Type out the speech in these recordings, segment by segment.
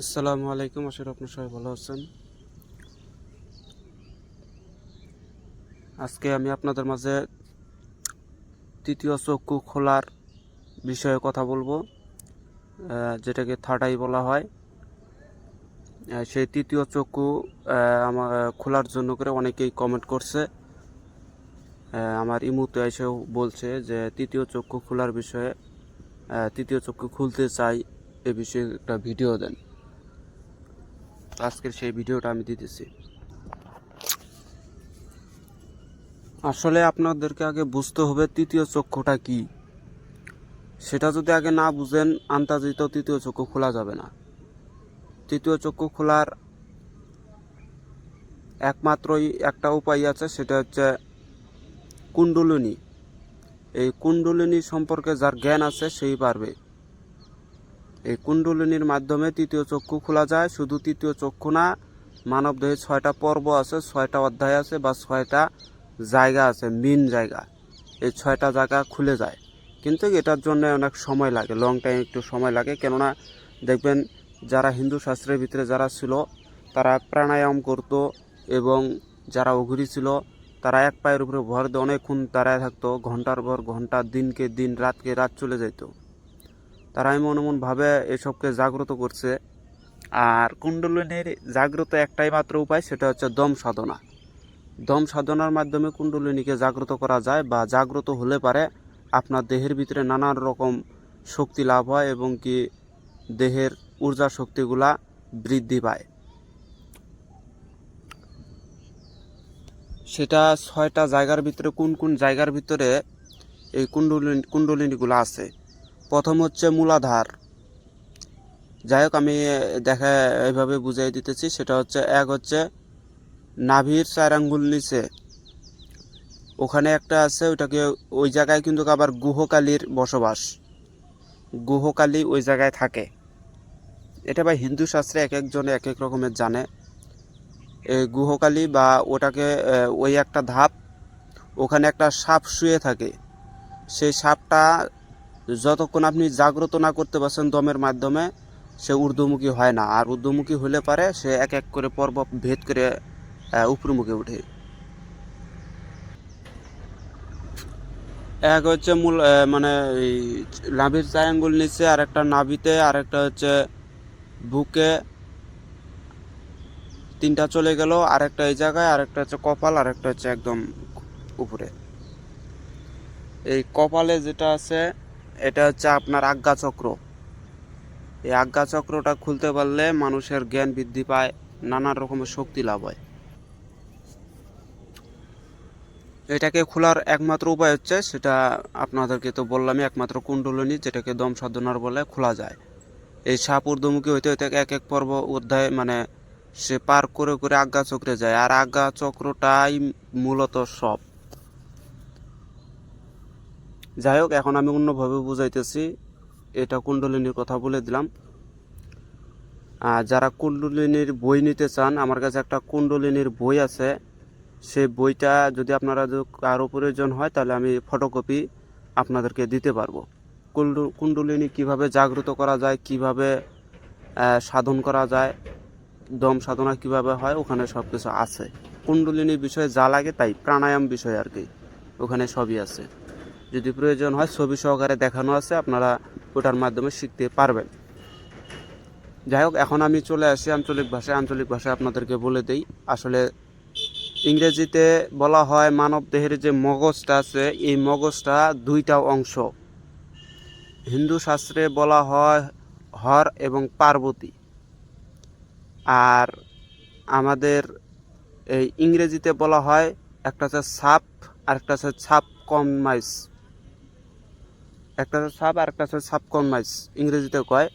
আসসালামু আলাইকুম, আশা আপনার সবাই ভালো আছেন। আজকে আমি আপনাদের মাঝে তৃতীয় চক্ষু খোলার বিষয়ে কথা বলব যেটাকে আই বলা হয়। সেই তৃতীয় চক্ষু আমার, খোলার জন্য করে অনেকেই কমেন্ট করছে। আমার ইমুতে এসেও বলছে যে তৃতীয় চক্ষু খোলার বিষয়ে তৃতীয় চক্ষু খুলতে চাই এ বিষয়ে একটা ভিডিও দেন। আজকের সেই ভিডিওটা আমি দিতেছি। আসলে আপনাদেরকে আগে বুঝতে হবে তৃতীয় চক্ষুটা কি। সেটা যদি আগে না বুঝেন, আন্তাজিত তৃতীয় চক্ষু খোলা যাবে না। তৃতীয় চক্ষু খোলার একমাত্রই একটা উপায় আছে, সেটা হচ্ছে কুণ্ডলিনী। এই কুণ্ডলিনী সম্পর্কে যার জ্ঞান আছে, সেই পারবে। এই কুণ্ডলিনীর মাধ্যমে তৃতীয় চক্ষু খোলা যায়। শুধু তৃতীয় চক্ষু না মানব দেহে ছয়টা পর্ব আছে, ছয়টা অধ্যায় আছে বা ছয়টা জায়গা আছে মেন জায়গা। এই ছয়টা জায়গা খুলে যায়। কিন্তু এটার জন্য অনেক সময় লাগে লং টাইম একটু সময় লাগে। কেননা দেখবেন, যারা হিন্দু শাস্ত্রের ভিতরে যারা ছিল, তারা প্রাণায়াম করত এবং যারা অঘুরি ছিল, তারা এক পায়ের উপরে ভর দিয়ে অনেকক্ষণ দাঁড়ায় থাকতো, ঘণ্টার পর ঘণ্টা, দিনকে দিন, রাতকে রাত চলে যেত তারা এমন এমন ভাবে এসবকে জাগ্রত করছে। আর কুণ্ডলিনীর জাগ্রত একটাই মাত্র উপায়, সেটা হচ্ছে দম সাধনা। দম সাধনার মাধ্যমে কুণ্ডলিনীকে জাগ্রত করা যায় বা জাগ্রত হলে পারে আপনার দেহের ভিতরে নানান রকম শক্তি লাভ হয় এবং কি দেহের ঊর্জা শক্তিগুলা বৃদ্ধি পায়। সেটা ছয়টা জায়গার ভিতরে কোন কোন জায়গার ভিতরে এই কুণ্ডলিনী, কুণ্ডলিনীগুলো আছে? প্রথম হচ্ছে মূলাধার। যাই হোক, আমি দেখা এইভাবে বুঝিয়ে দিতেছি। সেটা হচ্ছে, এক হচ্ছে নাভির চার আঙ্গুল নিচে। ওখানে একটা আছে, ওইটাকে ওই জায়গায় কিন্তু আবার গুহকালীর বসবাস। গুহকালী ওই জায়গায় থাকে। এটা ভাই হিন্দু শাস্ত্রে এক একজনে এক এক রকমের জানে। এই গুহকালী বা ওটাকে ওই একটা ধাপ, ওখানে একটা সাপ শুয়ে থাকে। সেই সাপটা যতক্ষণ আপনি জাগ্রত না করতে পারছেন দমের মাধ্যমে, সে ঊর্ধ্বমুখী হয় না। আর ঊর্ধ্বমুখী হলে পারে সে এক এক করে পর্ব ভেদ করে উপরমুখে ওঠে। এক হচ্ছে মূল মানে নাভির চার আঙ্গুল নিচে আর একটা নাভিতে আর একটা হচ্ছে বুকে। তিনটা চলে গেল আর একটা এই জায়গায় আর একটা হচ্ছে কপাল আর একটা হচ্ছে একদম উপরে। এই কপালে যেটা আছে এটা হচ্ছে আপনার আজ্ঞা চক্র। এই আজ্ঞা চক্রটা খুলতে পারলে মানুষের জ্ঞান বৃদ্ধি পায়, নানা রকমের শক্তি লাভ হয়। এটাকে খোলার একমাত্র উপায় হচ্ছে, সেটা আপনাদেরকে তো বললামই, একমাত্র কুণ্ডলিনী, যেটাকে দম সাধনার বলে খোলা যায়। এই সাপ ঊর্ধ্বমুখী হইতে হইতে এক এক পর্ব অধ্যায় মানে সে পার করে করে আজ্ঞা চক্রে যায়। আর আজ্ঞা চক্রটাই মূলত সব। যাই হোক এখন আমি অন্যভাবে বুঝাইতেছি। এটা কুণ্ডলিনীর কথা বলে দিলাম। আর যারা কুণ্ডলিনীর বই নিতে চান, আমার কাছে একটা কুণ্ডলিনীর বই আছে। সেই বইটা যদি আপনারা কারও প্রয়োজন হয়, তাহলে আমি ফটোকপি আপনাদেরকে দিতে পারব। কুণ্ডু- কুণ্ডলিনী কীভাবে জাগ্রত করা যায়, কীভাবে সাধন করা যায়, দম সাধনা কীভাবে হয়, ওখানে সব কিছু আছে। কুণ্ডলিনীর বিষয়ে যা লাগে তাই, প্রাণায়াম বিষয় আর কি, ওখানে সবই আছে। যদি প্রয়োজন হয়, ছবি সহকারে দেখানো আছে, আপনারা ওটার মাধ্যমে শিখতে পারবেন। যাই হোক, এখন আমি চলে আসি আঞ্চলিক ভাষায়। আঞ্চলিক ভাষায় আপনাদেরকে বলে দেই, আসলে ইংরেজিতে বলা হয় মানব দেহের যে মগজটা আছে, এই মগজটা দুইটা অংশ। হিন্দু শাস্ত্রে বলা হয় হর এবং পার্বতী। আর আমাদের এই ইংরেজিতে বলা হয়, একটা হচ্ছে সাপ আর একটা হচ্ছে ছাপ কম মাইস। একটা হচ্ছে সাপ আর একটা হচ্ছে কম ইংরেজিতে কয়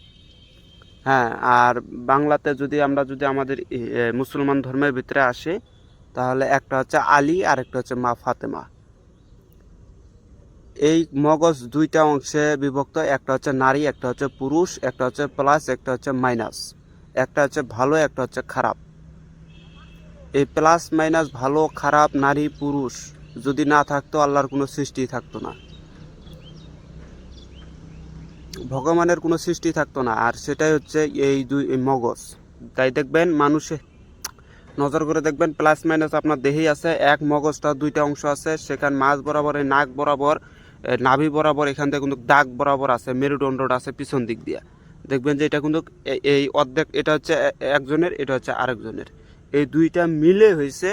হ্যাঁ আর বাংলাতে যদি আমরা যদি আমাদের মুসলমান ধর্মের ভিতরে আসি তাহলে একটা হচ্ছে আলী আর একটা হচ্ছে মা ফাতেমা এই মগজ দুইটা অংশে বিভক্ত একটা হচ্ছে নারী একটা হচ্ছে পুরুষ একটা হচ্ছে প্লাস একটা হচ্ছে মাইনাস একটা হচ্ছে ভালো একটা হচ্ছে খারাপ এই প্লাস মাইনাস ভালো খারাপ নারী পুরুষ যদি না থাকতো আল্লাহর কোনো সৃষ্টি থাকতো না ভগবানের কোনো সৃষ্টি থাকতো না। আর সেটাই হচ্ছে এই দুই মগজ। তাই দেখবেন মানুষে নজর করে দেখবেন প্লাস মাইনাস আপনার দেহেই আছে। এক মগজটা দুইটা অংশ আছে। সেখানে মাঝ বরাবর নাক বরাবর নাভি বরাবর, এখান থেকে কিন্তু দাগ বরাবর আছে, মেরুদণ্ডটা আছে পিছন দিক দিয়ে। দেখবেন যে এটা কিন্তু এই অর্ধেক, এটা হচ্ছে একজনের, এটা হচ্ছে আরেকজনের। এই দুইটা মিলে হয়েছে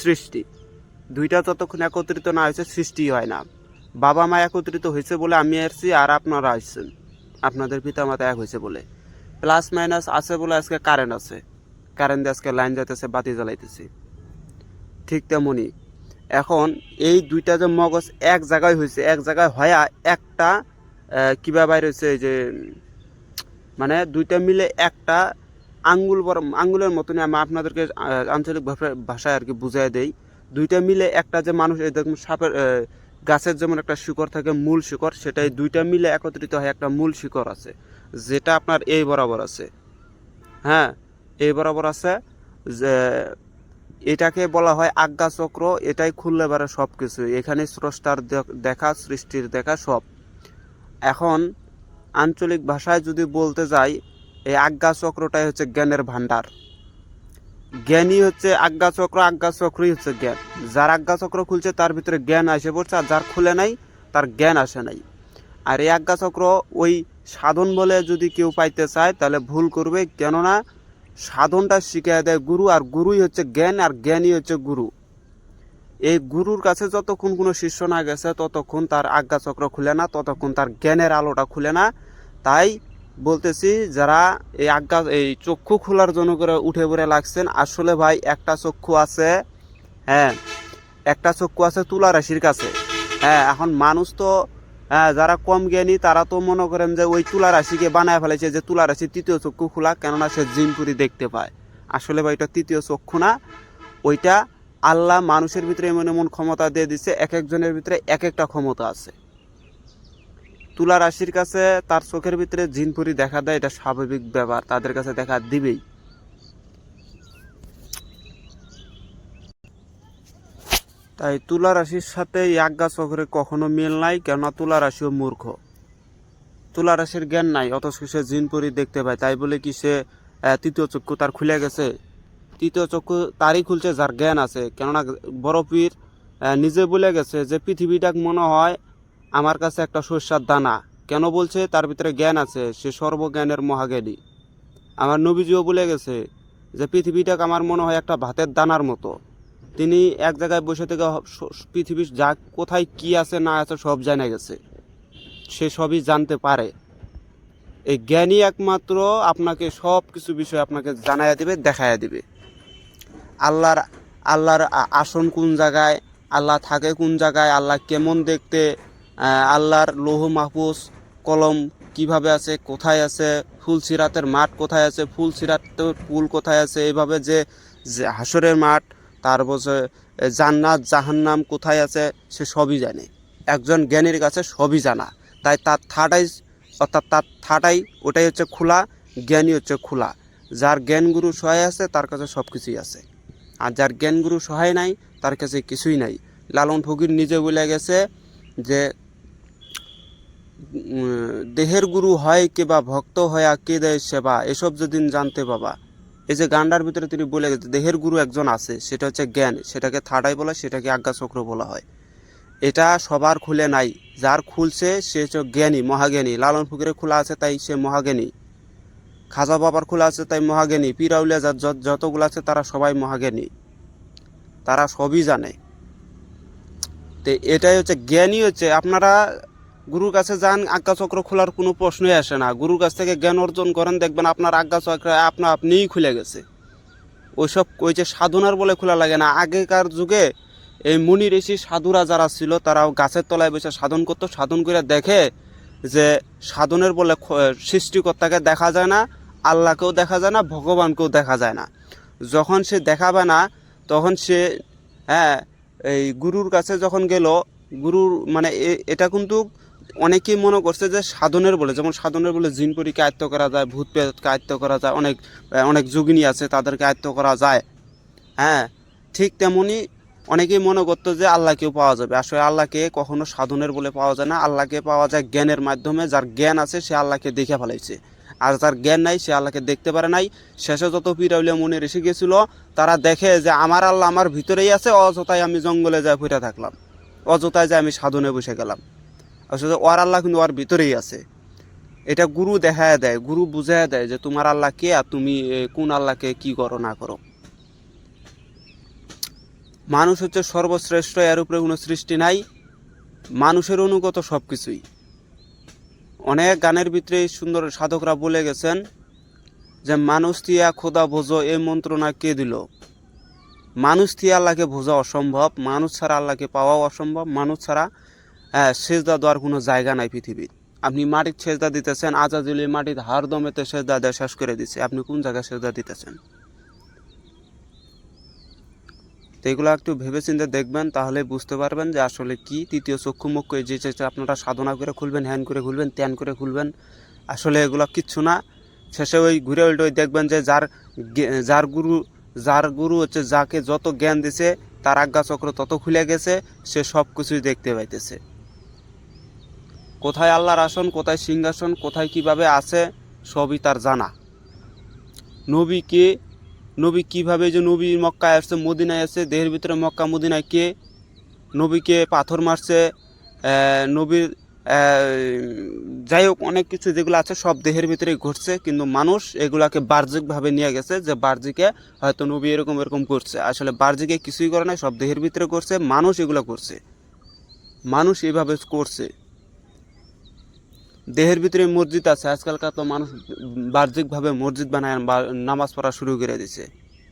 সৃষ্টি। দুইটা যতক্ষণ একত্রিত না হয়েছে সৃষ্টি হয় না। বাবা মা একত্রিত হয়েছে বলে আমি আসছি আর আপনারা আসছেন। আপনাদের পিতা মাতা এক হয়েছে বলে। প্লাস মাইনাস আছে বলে আজকে কারেন্ট আছে। কারেন্ট দিয়ে আজকে লাইন যাইতেছে, বাতি জ্বালাইতেছে। ঠিক তেমনই এখন এই দুইটা যে মগজ এক জায়গায় হয়েছে, এক জায়গায় হয়া একটা কিবা বাইর হয়েছে যে মানে দুইটা মিলে একটা আঙ্গুল আঙ্গুলের মতনই আমি আপনাদেরকে আঞ্চলিক ভাষা- ভাষায় আর কি বুঝাই দেই। দুইটা মিলে একটা যে মানুষ দেখুন সাপের গাছের যেমন একটা শিকড় থাকে, মূল শিকড়, সেটাই দুইটা মিলে একত্রিত হয় একটা মূল শিকড় আছে, যেটা আপনার এই বরাবর আছে। হ্যাঁ এই বরাবর আছে, যে এটাকে বলা হয় আজ্ঞা চক্র, এটাই খুললে পারে সব কিছু এখানে স্রষ্টার দেখা সৃষ্টির দেখা, সব। এখন আঞ্চলিক ভাষায় যদি বলতে যাই, এই আজ্ঞা চক্রটাই হচ্ছে জ্ঞানের ভান্ডার জ্ঞানই হচ্ছে আজ্ঞা চক্র, আজ্ঞা চক্রই হচ্ছে জ্ঞান। যার আজ্ঞা চক্র খুলছে, তার ভিতরে জ্ঞান আসে পড়ছে, আর যার খুলে নাই, তার জ্ঞান আসে নাই। আর এই আজ্ঞা চক্র ওই সাধন বলে যদি কেউ পাইতে চায়, তাহলে ভুল করবে। কেননা সাধনটা শিখিয়ে দেয় গুরু, আর গুরুই হচ্ছে জ্ঞান, আর জ্ঞানই হচ্ছে গুরু। এই গুরুর কাছে যতক্ষণ কোনো শিষ্য না গেছে, ততক্ষণ তার আজ্ঞা চক্র খুলে না, ততক্ষণ তার জ্ঞানের আলোটা খুলে না। তাই বলতেছি, যারা এই আজ্ঞা, এই চক্ষু খোলার জন্য করে উঠে পড়ে লাগছেন, আসলে ভাই একটা চক্ষু আছে হ্যাঁ একটা চক্ষু আছে তুলা রাশির কাছে। হ্যাঁ এখন মানুষ তো হ্যাঁ যারা কম জ্ঞানী, তারা তো মনে করেন যে ওই তুলা রাশিকে বানায় ফেলেছে যে তুলা রাশি তৃতীয় চক্ষু খোলা, কেননা সে জিনপুরি দেখতে পায়। আসলে ভাই এটা তৃতীয় চক্ষু না, ওইটা আল্লাহ মানুষের ভিতরে এমন এমন ক্ষমতা দিয়ে দিচ্ছে এক একজনের ভিতরে এক একটা ক্ষমতা আছে। তুলা রাশির কাছে তার চোখের ভিতরে জিনপুরি দেখা দেয়, এটা স্বাভাবিক ব্যাপার, তাদের কাছে দেখা দিবেই। তাই তুলা রাশির সাথে আজ্ঞা চক্রে কখনো মিল নাই, কেননা তুলা রাশিও মূর্খ। তুলা রাশির জ্ঞান নাই, অথচ সে জিনপুরি দেখতে পায়। তাই বলে কি সে তৃতীয় চক্ষু তার খুলে গেছে? তৃতীয় চক্ষু তারই খুলছে, যার জ্ঞান আছে। কেননা বড় পীর নিজে বলে গেছে যে পৃথিবীটা মনে হয় আমার কাছে একটা শস্যার দানা। কেন বলছে? তার ভিতরে জ্ঞান আছে, সে সর্বজ্ঞানের মহাজ্ঞানী। আমার নবীজিও বলে গেছে যে, পৃথিবীটাকে আমার মনে হয় একটা ভাতের দানার মতো। তিনি এক জায়গায় বসে থেকে পৃথিবীর যা কোথায় কি আছে, না আছে, সব জানা গেছে। সে সবই জানতে পারে। এই জ্ঞানই একমাত্র আপনাকে সব কিছু বিষয় আপনাকে জানাইয়া দিবে, দেখাইয়া দিবে। আল্লাহর আল্লাহর আসন কোন জায়গায়, আল্লাহ থাকে কোন জায়গায়, আল্লাহ কেমন দেখতে আল্লাহর লৌহ মাহফুজ, কলম কীভাবে আছে, কোথায় আছে, ফুল সিরাতের মাঠ কোথায় আছে, ফুল সিরাতের পুল কোথায় আছে, এইভাবে যে হাসরের মাঠ তারপর জান্নাত, জাহান্নাম কোথায় আছে, সে সবই জানে। একজন জ্ঞানীর কাছে সবই জানা। তাই তার থার্ডাই অর্থাৎ তার থার্ডাই ওটাই হচ্ছে খোলা, জ্ঞানী হচ্ছে খোলা। যার জ্ঞানগুরু সহায় আছে, তার কাছে সব কিছুই আছে। আর যার জ্ঞানগুরু সহায় নাই, তার কাছে কিছুই নাই। লালন ফকির নিজে বলে গেছে যে দেহের গুরু হয় কে বা ভক্ত হয়া কে দেয় সেবা, এসব যেদিন জানতে পাবা। এই যে গান্ডার ভিতরে তিনি বলে গেছে, দেহের গুরু একজন আছে, সেটা হচ্ছে জ্ঞান, সেটাকে থার্ডাই বলা, সেটাকে আজ্ঞা চক্র বলা হয়। এটা সবার খুলে নাই, যার খুলছে সে হচ্ছে জ্ঞানী, মহাজ্ঞানী, লালন ফকিরের খোলা আছে তাই সে মহাজ্ঞানী। খাজা বাবার খোলা আছে তাই মহাজ্ঞানী, পিরাউলিয়া যার যত- যতগুলো আছে তারা সবাই মহাজ্ঞানী। তারা সবই জানে। তো এটাই হচ্ছে জ্ঞানী হচ্ছে, আপনারা গুরুর কাছে যান, আজ্ঞা চক্র খোলার কোনো প্রশ্নই আসে না। গুরুর কাছ থেকে জ্ঞান অর্জন করেন, দেখবেন আপনার আজ্ঞা চক্র আপনা আপনিই খুলে গেছে। ওইসব, ওই যে সাধনার বলে খোলা লাগে না। আগেকার যুগে এই মুনি ঋষি সাধুরা যারা ছিল, তারাও গাছের তলায় বসে সাধন করতো। সাধন করে দেখে যে সাধনের বলে সৃষ্টিকর্তাকে দেখা যায় না, আল্লাহকেও দেখা যায় না, ভগবানকেও দেখা যায় না। যখন সে দেখাবে না, তখন সে হ্যাঁ এই গুরুর কাছে যখন গেল, গুরুর মানে এটা কিন্তু অনেকেই মনে করছে যে সাধনের বলে, যেমন সাধনের বলে জিন জিনপুরিকে আয়ত্ত করা যায় ভূত প্রেতকে আয়ত্ত করা যায়, অনেক অনেক যোগিনী আছে তাদেরকে আয়ত্ত করা যায়। হ্যাঁ ঠিক তেমনি অনেকেই মনে করতো যে আল্লাহকেও পাওয়া যাবে। আসলে আল্লাহকে কখনো সাধনের বলে পাওয়া যায় না। আল্লাহকে পাওয়া যায় জ্ঞানের মাধ্যমে। যার জ্ঞান আছে, সে আল্লাহকে দেখে ফেলাইছে আর যার জ্ঞান নাই, সে আল্লাহকে দেখতে পারে নাই। শেষে যত পিরাউলিয়া মনে এসে গেছিল, তারা দেখে যে আমার আল্লাহ আমার ভিতরেই আছে অযথায় আমি জঙ্গলে যাই ফিরে থাকলাম। অযথায় যে আমি সাধনে বসে গেলাম। আসলে ওর আল্লাহ কিন্তু ওর ভিতরেই আছে। এটা গুরু দেখায় দেয়, গুরু বুঝায় দেয় যে তোমার আল্লাহ কে আর তুমি কোন আল্লাহকে কি করো, না করো। মানুষ হচ্ছে সর্বশ্রেষ্ঠ, এর উপরে কোনো সৃষ্টি নাই। মানুষের অনুগত সব কিছুই অনেক গানের ভিতরে সুন্দর সাধকরা বলে গেছেন যে, মানুষ থিয়া খোদা ভোজো এই মন্ত্রণা কে দিল? মানুষ থিয়া আল্লাহকে বোঝা অসম্ভব, মানুষ ছাড়া আল্লাহকে পাওয়াও অসম্ভব, মানুষ ছাড়া সেজদা দেওয়ার কোনো জায়গা নাই পৃথিবীর। আপনি মাটির সেজদা দিতেছেন আজাজুলি মাটির হার দমেতে সেজদা দেওয়া শেষ করে দিচ্ছে আপনি কোন জায়গায় সেজদা দিতেছেন? তো এগুলো একটু ভেবেচিন্তে দেখবেন, তাহলে বুঝতে পারবেন যে আসলে কি তৃতীয় চক্ষু মুখ্য যে আপনারা সাধনা করে খুলবেন হ্যান করে খুলবেন ত্যান করে খুলবেন, আসলে এগুলো কিচ্ছু না। শেষে ওই ঘুরে উল্টে ওই দেখবেন যে যার যার গুরু যার গুরু হচ্ছে যাকে যত জ্ঞান দিছে, তার আজ্ঞা চক্র তত খুলে গেছে, সে সব কিছুই দেখতে পাইতেছে। কোথায় আল্লাহর আসন, কোথায় সিংহাসন, কোথায় কীভাবে আছে, সবই তার জানা। নবী কে? নবী কীভাবে যে নবী মক্কায় আসছে, মদিনায় আসছে, দেহের ভিতরে মক্কা, মদিনায় কে? নবীকে পাথর মারছে নবীর যাই হোক, অনেক কিছু যেগুলো আছে, সব দেহের ভিতরে ঘটছে, কিন্তু মানুষ এগুলাকে বাহ্যিকভাবে নিয়ে গেছে, যে বাহ্যিকে হয়তো নবী এরকম এরকম করছে। আসলে বাহ্যিকে কিছুই করে নাই, সব দেহের ভিতরে করছে, মানুষ এগুলো করছে। মানুষ এইভাবে করছে। দেহের ভিতরে মসজিদ আছে, আজকালকার তো মানুষ বাহ্যিকভাবে মসজিদ বানায় নামাজ পড়া শুরু করে দিছে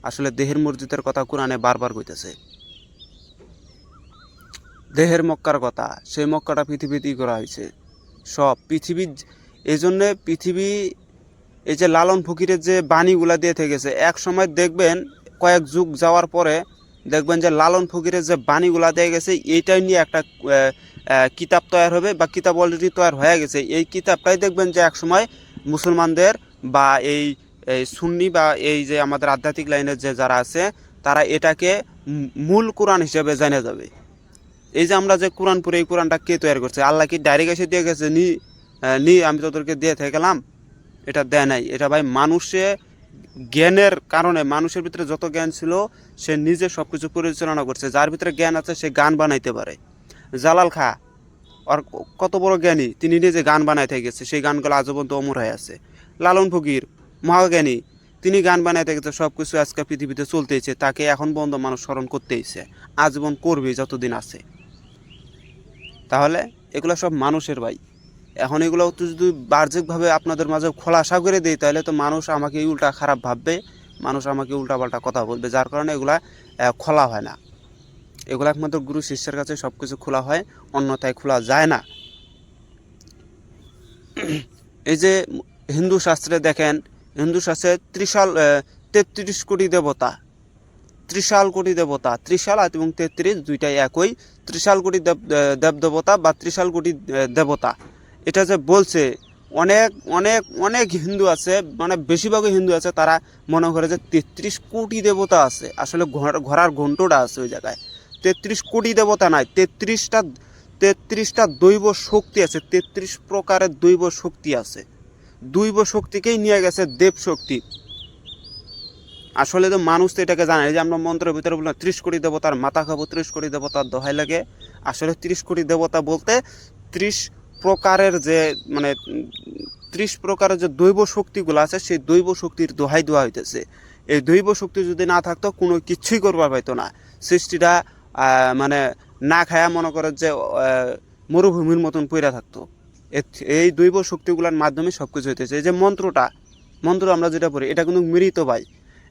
আসলে দেহের মসজিদের কথা কোরআনে বারবার কইতেছে। দেহের মক্কার কথা, সেই মক্কাটা পৃথিবীতেই করা হয়েছে। সব পৃথিবীর এই জন্যে পৃথিবী, এই যে লালন ফকিরের যে বাণীগুলা দিয়ে থেকেছে, এক সময় দেখবেন কয়েক যুগ যাওয়ার পরে দেখবেন যে লালন ফকিরের যে বাণীগুলা দিয়ে গেছে, এইটাই নিয়ে একটা কিতাব তৈরি হবে বা কিতাব অলরেডি তৈরি হয়ে গেছে। এই কিতাবটাই দেখবেন যে একসময় মুসলমানদের বা এই সুন্নি বা এই যে আমাদের আধ্যাত্মিক লাইনের যে যারা আছে, তারা এটাকে মূল কোরআন হিসেবে জানা যাবে। এই যে আমরা যে কোরআন পড়ে, এই কোরআনটা কে তৈরি করছে? আল্লাহ কি ডাইরেক্ট এসে দিয়ে গেছে? নি নি, আমি তোদেরকে দিয়ে থেকে গেলাম এটা দেয় নাই। এটা ভাই মানুষে জ্ঞানের কারণে মানুষের ভিতরে যত জ্ঞান ছিল, সে নিজে সব কিছু পরিচালনা করছে। যার ভিতরে জ্ঞান আছে, সে গান বানাইতে পারে। জালাল খা, আর কত বড় জ্ঞানী, তিনি নিজে গান বানাইতে গেছে। সেই গানগুলো আজও পর্যন্ত অমর হয়ে আছে। লালন ফকির, মহাজ্ঞানী, তিনি গান বানাইতে গেছে সব কিছু আজকে পৃথিবীতে চলতেইছে। তাকে এখন বন্ধ মানুষ স্মরণ করতেইছে। আজীবন করবে যতদিন আছে। তাহলে এগুলো সব মানুষের ভাই। এখন এগুলো তো যদি বাহ্যিকভাবে আপনাদের মাঝে খোলাসা করে দিই, তাহলে তো মানুষ আমাকে উল্টা খারাপ ভাববে, মানুষ আমাকে উল্টাপাল্টা কথা বলবে, যার কারণে এগুলা খোলা হয় না। এগুলো একমাত্র গুরু শিষ্যের কাছে সব কিছু খোলা হয়, অন্যথায় খোলা যায় না। এই যে হিন্দু শাস্ত্রে দেখেন, হিন্দু শাস্ত্রে ত্রিশাল তেত্রিশ কোটি দেবতা, ত্রিশাল কোটি দেবতা, ত্রিশাল এবং তেত্রিশ দুইটাই একই। ত্রিশাল কোটি দেব দেব দেবতা বা ত্রিশাল কোটি দেবতা। এটা যে বলছে, অনেক অনেক অনেক হিন্দু আছে মানে বেশিরভাগই হিন্দু আছে, তারা মনে করে যে তেত্রিশ কোটি দেবতা আছে। আসলে ঘোড়ার ঘন্টটা আছে ওই জায়গায়। তেত্রিশ কোটি দেবতা নাই, তেত্রিশটা তেত্রিশটা দৈব শক্তি আছে, তেত্রিশ প্রকারের দৈব শক্তি আছে। দৈব শক্তিকেই নিয়ে গেছে দেব শক্তি। আসলে তো মানুষ তো এটাকে জানে যে আমরা মন্ত্রের ভিতরে বললাম, ত্রিশ কোটি দেবতার মাথা খাব, ত্রিশ কোটি দেবতার দোহাই লাগে। আসলে ত্রিশ কোটি দেবতা বলতে ত্রিশ প্রকারের যে মানে ত্রিশ প্রকারের যে দৈব শক্তিগুলো আছে, সেই দৈব শক্তির দোহাই দেওয়া হইতেছে। এই দৈব শক্তি যদি না থাকতো, কোনো কিছুই করবার পাইতো না। সৃষ্টিটা মানে না খায়া মনে করে যে মরুভূমির মতন পইরা থাকতো। এই দৈব শক্তিগুলোর মাধ্যমে সব কিছু হইতেছে। এই যে মন্ত্রটা, মন্ত্র আমরা যেটা পড়ি, এটা কিন্তু মৃত ভাই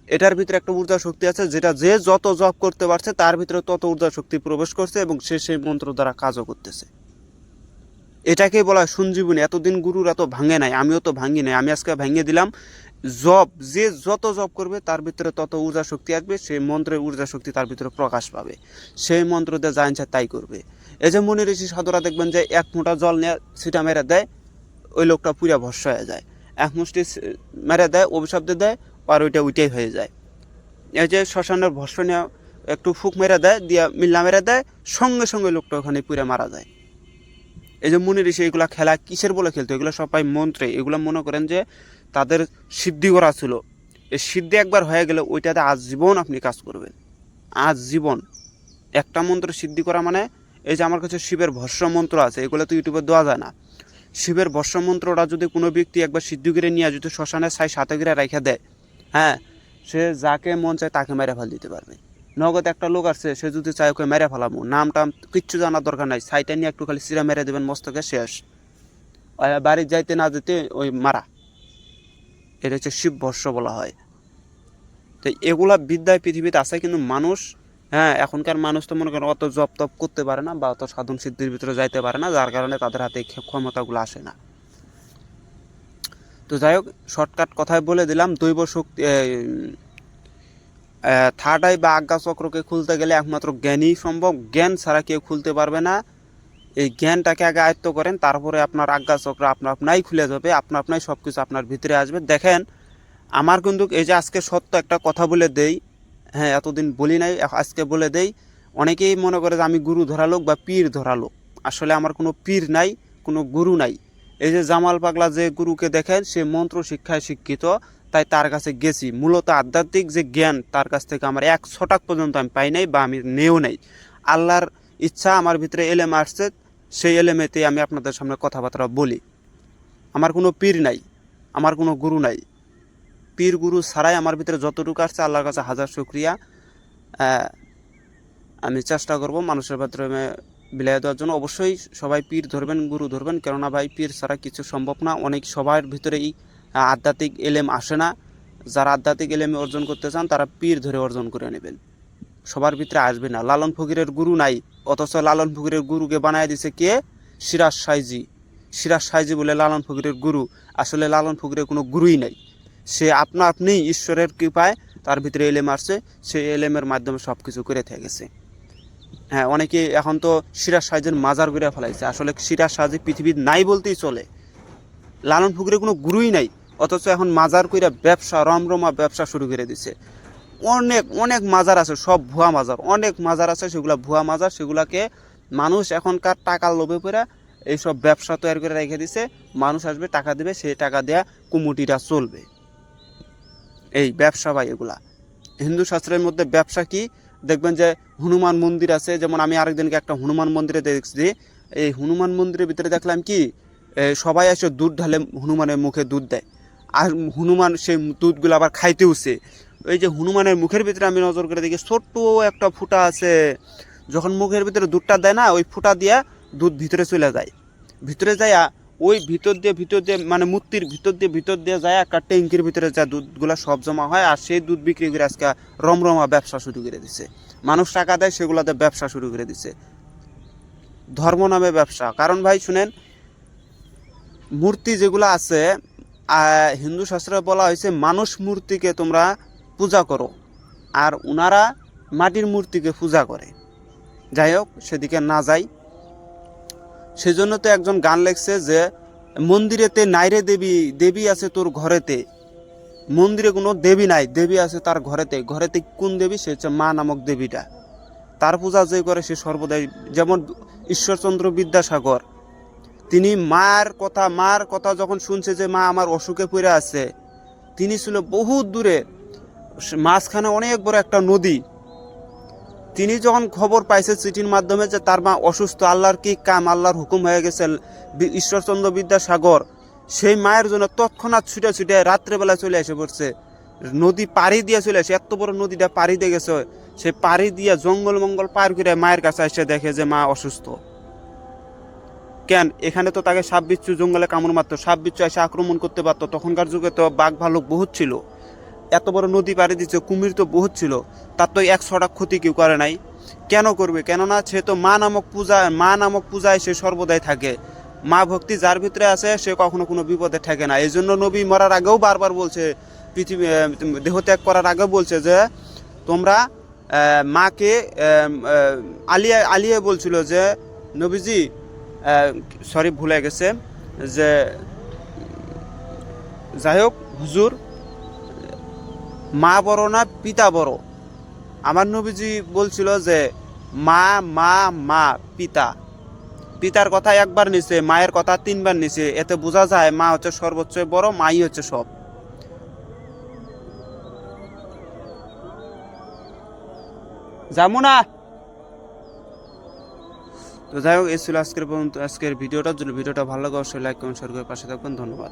এটার ভিতরে একটা ঊর্জা শক্তি আছে, যেটা যে যত জপ করতে পারছে, তার ভিতরে তত ঊর্জা শক্তি প্রবেশ করছে এবং সে সেই মন্ত্র দ্বারা কাজও করতেছে। এটাকেই বলা হয় সঞ্জীবনী। এতদিন গুরুর এত ভাঙে নাই, আমিও তো ভাঙি নাই। আমি আজকে ভাঙিয়ে দিলাম। জব, যে যত জব করবে, তার ভিতরে তত ঊর্জা শক্তি আসবে, সেই মন্ত্রের ঊর্জা শক্তি তার ভিতরে প্রকাশ পাবে। সেই মন্ত্র দিয়ে যা ইচ্ছা তাই করবে। এই যে মনে ঋষি সাধুরা দেখবেন যে এক ফোঁটা জল নিয়ে সেটা মেরে দেয়, ওই লোকটা পুরা ভস্য হয়ে যায়। এক মুষ্টি মেরে দেয় অভিশব্দ দেয় আর ওইটা ওইটাই হয়ে যায়। এই যে শ্মশানের ভস্য নেওয়া একটু ফুক মেরে দেয়, দিয়া মিল্লা মেরে দেয়, সঙ্গে সঙ্গে লোকটা ওখানে পুরে মারা যায়। এই যে মুনি ঋষি এগুলা খেলা কিসের বলে খেলতো? এগুলো সবাই মন্ত্রে। এগুলো মনে করেন যে তাদের সিদ্ধি করা ছিল। এই সিদ্ধি একবার হয়ে গেলে ওইটাতে আজীবন আপনি কাজ করবেন। আজীবন। একটা মন্ত্র সিদ্ধি করা মানে এই যে আমার কাছে শিবের ভস্য মন্ত্র আছে, এগুলো তো ইউটিউবে দেওয়া যায় না। শিবের ভস্য মন্ত্রটা যদি কোনো ব্যক্তি একবার সিদ্ধি করে নিয়ে যদি শ্মশানে সাই সাথে করে রেখে দেয় হ্যাঁ সে যাকে মন চায় তাকে মেরে ফেল দিতে পারবে। নগদ একটা লোক আছে সে যদি চায় ওকে মেরে ফেলাবো। নাম টাম কিচ্ছু জানার দরকার নাই। সাইটা নিয়ে একটু খালি সিরা মেরে দেবেন, মস্তকে শেষ। বাড়ি যাইতে না যেতে ওই মারা। এটা হচ্ছে শিব ভস্য বলা হয়। তো এগুলা বিদ্যায় পৃথিবীতে আছে কিন্তু মানুষ হ্যাঁ এখনকার মানুষ তো মনে করেন অত জপ তপ করতে পারে না বা অত সাধন সিদ্ধির ভিতরে যাইতে পারে না, যার কারণে তাদের হাতে ক্ষমতাগুলো আসে না। তো যাই হোক, শর্টকাট কথায় বলে দিলাম, দৈব শক্তি থার্ড আই বা আজ্ঞা চক্রকে খুলতে গেলে একমাত্র জ্ঞানই সম্ভব। জ্ঞান ছাড়া কেউ খুলতে পারবে না। এই জ্ঞানটাকে আগে আয়ত্ত করেন, তারপরে আপনার আজ্ঞা চক্র আপনার আপনাই খুলে যাবে, আপনার আপনাই সব কিছু আপনার ভিতরে আসবে। দেখেন, আমার কিন্তু এই যে আজকে সত্য একটা কথা বলে দেই হ্যাঁ এতদিন বলি নাই আজকে বলে দেই, অনেকেই মনে করে যে আমি গুরু ধরা লোক বা পীর ধরা লোক। আসলে আমার কোনো পীর নাই, কোনো গুরু নাই। এই যে জামাল পাগলা যে গুরুকে দেখেন, সে মন্ত্র শিক্ষায় শিক্ষিত তাই তার কাছে গেছি। মূলত আধ্যাত্মিক যে জ্ঞান, তার কাছ থেকে আমার এক ছটাক পর্যন্ত আমি পাই নাই বা আমি নেও নাই। আল্লাহর ইচ্ছা আমার ভিতরে এলেম আসছে, সেই এলেমেতে আমি আপনাদের সামনে কথাবার্তা বলি। আমার কোনো পীর নাই, আমার কোনো গুরু নাই। পীর গুরু ছাড়াই আমার ভিতরে যতটুকু আসছে আল্লাহর কাছে হাজার শুক্রিয়া। আমি চেষ্টা করব মানুষের ভিতরে বিলাই দেওয়ার জন্য। অবশ্যই সবাই পীর ধরবেন, গুরু ধরবেন। কেননা ভাই, পীর ছাড়া কিছু সম্ভব না। অনেক সবার ভিতরেই আধ্যাত্মিক এলেম আসে না। যারা আধ্যাত্মিক এলেম অর্জন করতে চান, তারা পীর ধরে অর্জন করে নেবেন। সবার ভিতরে আসবে না। লালন ফকিরের গুরু নাই, অথচ লালন ফকিরের গুরুকে বানায় দিছে কে? সিরাজ সাইজি। সিরাজ সাইজি বলে লালন ফকিরের গুরু। আসলে লালন ফকিরের কোনো গুরুই নাই। সে আপনা আপনি ঈশ্বরের কৃপায় তার ভিতরে এলেম আসছে। সে এলেমের মাধ্যমে সব কিছু করে থেকেছে হ্যাঁ অনেকে এখন তো সিরাজ সাইজের মাজার করে ফেলাইছে। আসলে সিরাজ সাইজি পৃথিবীর নাই বলতেই চলে। লালন ফকিরের কোনো গুরুই নাই। অথচ এখন মাজার কইরা ব্যবসা, রমরমা ব্যবসা শুরু করে দিছে। অনেক অনেক মাজার আছে, সব ভুয়া মাজার। অনেক মাজার আছে, সেগুলো ভুয়া মাজার, সেগুলাকে মানুষ এখনকার টাকার লোভে পড়ে এইসব ব্যবসা তৈরি করে রেখে দিছে। মানুষ আসবে, টাকা দেবে, সেই টাকা দেয়া কুমুটিরা চলবে। এই ব্যবসা ভাই এগুলা। হিন্দু শাস্ত্রের মধ্যে ব্যবসা কি? দেখবেন যে হনুমান মন্দির আছে, যেমন আমি আরেকদিনকে একটা হনুমান মন্দিরে দেখছি। এই হনুমান মন্দিরের ভিতরে দেখলাম কি? সবাই এসে দুধ ঢালে হনুমানের মুখে দুধ দেয়। আর হনুমান সেই দুধগুলো আবার খাইতে উঠছে। ওই যে হনুমানের মুখের ভিতরে আমি নজর করে দেখি, ছোট্ট একটা ফুটা আছে। যখন মুখের ভিতরে দুধটা দেয় না, ওই ফুটা দিয়া দুধ ভিতরে চলে যায়। ভিতরে যায় ওই ভিতর দিয়ে ভিতর দিয়ে মানে মূর্তির ভিতর দিয়ে ভিতর দিয়ে যায় একটা ট্যাঙ্কির ভিতরে যা দুধগুলো সব জমা হয় আর সেই দুধ বিক্রি করে আজকে রমরমা ব্যবসা শুরু করে দিছে। মানুষ টাকা দেয়, সেগুলোতে ব্যবসা শুরু করে দিছে। ধর্ম নামে ব্যবসা। কারণ ভাই শুনেন, মূর্তি যেগুলো আছে হিন্দু শাস্ত্রে বলা হয়েছে, মানুষ মূর্তিকে তোমরা পূজা করো আর ওনারা মাটির মূর্তিকে পূজা করে। যাই হোক, সেদিকে না যাই। সেজন্য তো একজন গান লেখছে যে, মন্দিরেতে নাইরে দেবী দেবী আছে তোর ঘরেতে। মন্দিরে কোনো দেবী নাই, দেবী আছে তার ঘরেতে। ঘরেতে কোন দেবী? সে হচ্ছে মা নামক দেবীটা। তার পূজা যে করে সে সর্বদাই। যেমন ঈশ্বরচন্দ্র বিদ্যাসাগর তিনি মার কথা মার কথা যখন শুনছে যে মা আমার অসুখে পড়ে আছে, তিনি ছিল বহু দূরে মাঝখানে অনেক বড় একটা নদী। তিনি যখন খবর পাইছে চিঠির মাধ্যমে যে তার মা অসুস্থ, আল্লাহর কি কাম, আল্লাহর হুকুম হয়ে গেছে ঈশ্বরচন্দ্র বিদ্যাসাগর, সেই মায়ের জন্য তৎক্ষণাৎ ছুটে ছুটে রাত্রেবেলা চলে এসে পড়ছে। নদী পাড়ি দিয়ে চলে আসে এত বড় নদীটা পাড়ি দিয়ে গেছে, সে পাড়ি দিয়ে জঙ্গল মঙ্গল পার করে মায়ের কাছে এসে দেখে যে মা অসুস্থ। কেন? এখানে তো তাকে সাপ বিচ্ছু জঙ্গলে কামড় মারতো সাপ বিচ্ছু এসে আক্রমণ করতে পারতো। তখনকার যুগে তো বাঘ ভালুক বহুত ছিল। এত বড় নদী পাড়ি দিচ্ছে কুমির তো বহুত ছিল। তার তো এক ছটা ক্ষতি কেউ করে নাই। কেন করবে? কেননা সে তো মা নামক পূজা, মা নামক পূজায় সে সর্বদাই থাকে। মা ভক্তি যার ভিতরে আছে, সে কখনো কোনো বিপদে থাকে না। এই জন্য নবী মরার আগেও বারবার বলছে, পৃথিবী দেহত্যাগ করার আগেও বলছে যে, তোমরা মাকে আলিয়া আলিয়া বলছিল যে, নবীজি সরি ভুলে গেছে যে, যাই হোক, হুজুর, মা বড় না পিতা বড়? আমার নবীজি বলছিল যে, মা মা মা, পিতা। পিতার কথা একবার নিছে, মায়ের কথা তিনবার নিছে, এতে বোঝা যায় মা হচ্ছে সর্বোচ্চ বড়, মাই হচ্ছে সব। যাব না তো যাই হোক, এই ছিল আজকের পর্যন্ত আজকের ভিডিওটা যদি ভিডিওটা ভালো লাগে অবশ্যই লাইক কমেন্ট শেয়ার করে পাশে থাকবেন। ধন্যবাদ।